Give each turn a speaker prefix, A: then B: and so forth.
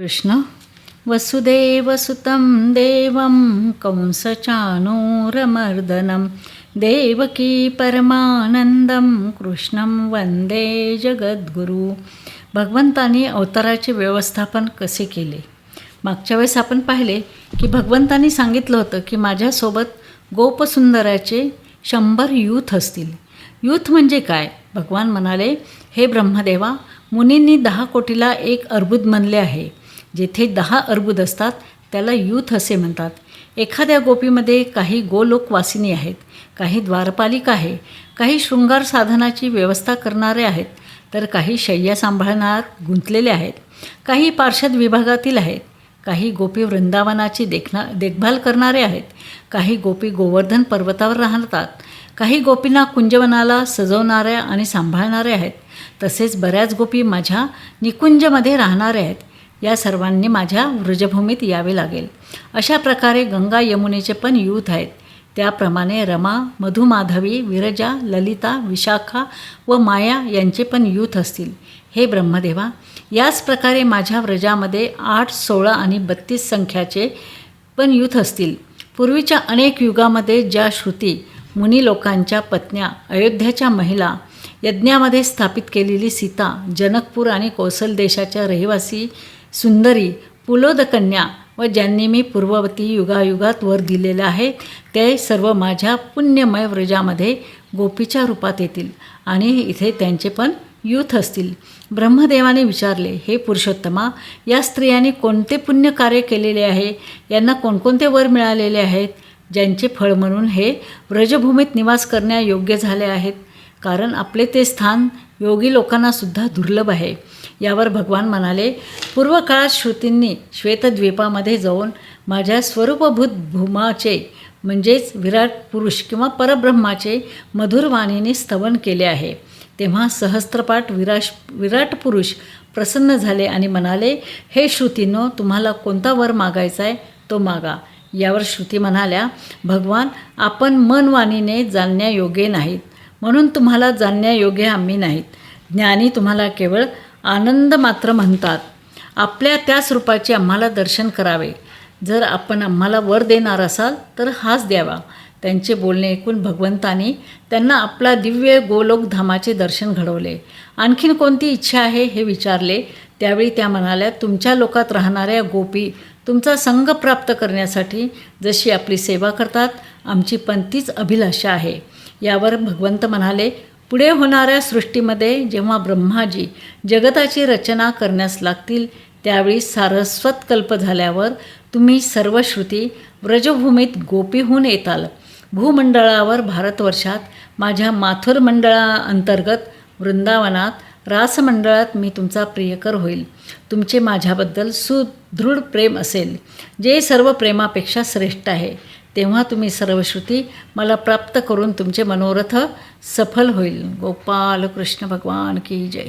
A: कृष्ण वसुदेवसुतं देवं कंसचाणूरमर्दनं देवकी परमानंदम कृष्णं वंदे जगद्गुरू। भगवंतानी अवताराचे व्यवस्थापन कसे केले? मागच्या वेळेस आपण पाहिले की भगवंतानी सांगितलं होतं की माझ्यासोबत गोपसुंदराचे शंभर यूथ असतील. यूथ म्हणजे काय? भगवान म्हणाले हे ब्रह्मदेवा मुनींनी दहा कोटीला एक अर्बुद म्हणले आहे. जेथे दहा अर्बुद असतात त्याला यूथ असे म्हणतात. एखाद्या गोपीमध्ये काही गोलोकवासिनी आहेत काही द्वारपालिका आहे काही शृंगार साधनाची व्यवस्था करणारे आहेत तर काही शय्या सांभाळणार गुंतलेले आहेत काही पार्षद विभागातील आहेत काही गोपी वृंदावनाची देखना देखभाल करणारे आहेत काही गोपी गोवर्धन पर्वतावर राहतात काही गोपींना कुंजवनाला सजवणाऱ्या आणि सांभाळणारे आहेत तसेच बऱ्याच गोपी माझ्या निकुंजमध्ये राहणारे आहेत. या सर्वांनी माझ्या व्रजभूमीत यावे लागेल. अशा प्रकारे गंगा यमुनेचे पण यूथ आहेत. त्याप्रमाणे रमा मधुमाधवी विरजा ललिता विशाखा व माया यांचे पण यूथ असतील. हे ब्रह्मदेवा याच प्रकारे माझ्या व्रजामध्ये आठ सोळा आणि बत्तीस संख्याचे पण यूथ असतील. पूर्वीच्या अनेक युगामध्ये ज्या श्रुती मुनी लोकांच्या पत्न्या अयोध्याच्या महिला यज्ञामध्ये स्थापित केलेली सीता जनकपूर आणि कौसल देशाच्या रहिवासी सुंदरी पुलोदकन्या व ज्यांनी मी पूर्ववती युगायुगात वर दिलेलं आहे ते सर्व माझ्या पुण्यमय व्रजामध्ये गोपीच्या रूपात येतील आणि इथे त्यांचे पण यूथ असतील. ब्रह्मदेवाने विचारले हे पुरुषोत्तमा या स्त्रियांनी कोणते पुण्य कार्य केलेले आहे? यांना कोणकोणते वर मिळालेले आहेत? ज्यांचे फळ म्हणून हे व्रजभूमीत निवास करण्यायोग्य झाले आहेत. कारण आपले ते स्थान योगी लोकांनासुद्धा दुर्लभ आहे. यावर भगवान म्हणाले पूर्वकाळात श्रुतींनी श्वेतद्वीपामध्ये जाऊन माझ्या स्वरूपभूत भूमाचे म्हणजेच विराट पुरुष किंवा परब्रह्माचे मधुरवाणीने स्तवन केले आहे. तेव्हा सहस्त्रपाठ विराश विराट पुरुष प्रसन्न झाले आणि म्हणाले हे श्रुतीनो तुम्हाला कोणता वर मागायचा आहे तो मागा. यावर श्रुती म्हणाल्या भगवान आपण मनवाणीने जाणण्यायोग्य नाहीत. म्हणून तुम्हाला जाणण्यायोग्य आम्ही नाहीत. ज्ञानी तुम्हाला केवळ आनंद मात्र म्हणतात. आपल्या त्याच रूपाचे आम्हाला दर्शन करावे. जर आपण आम्हाला वर देणार असाल तर हाच द्यावा. त्यांचे बोलणे ऐकून भगवंतानी त्यांना आपला दिव्य गोलोक धामाचे दर्शन घडवले. आणखीन कोणती इच्छा आहे हे विचारले. त्यावेळी त्या म्हणाल्या तुमच्या लोकात राहणाऱ्या गोपी तुमचा संघ प्राप्त करण्यासाठी जशी आपली सेवा करतात आमची पण तीच अभिलाषा आहे. यावर भगवंत म्हणाले पुढे होणाऱ्या सृष्टीमध्ये जेव्हा ब्रह्माजी जगताची रचना करण्यास लागतील त्यावेळी सारस्वत कल्प झाल्यावर तुम्ही सर्व श्रुती व्रजभूमीत गोपीहून येताल. भूमंडळावर भारतवर्षात माझ्या माथुर मंडळाअंतर्गत वृंदावनात रासमंडळात मी तुमचा प्रियकर होईल. तुमचे माझ्याबद्दल सुदृढ प्रेम असेल जे सर्व प्रेमापेक्षा श्रेष्ठ आहे. तेव्हा तुम्ही सर्वश्रुती मला प्राप्त करून तुमचे मनोरथ सफल होईल. गोपाल कृष्ण भगवान की जय.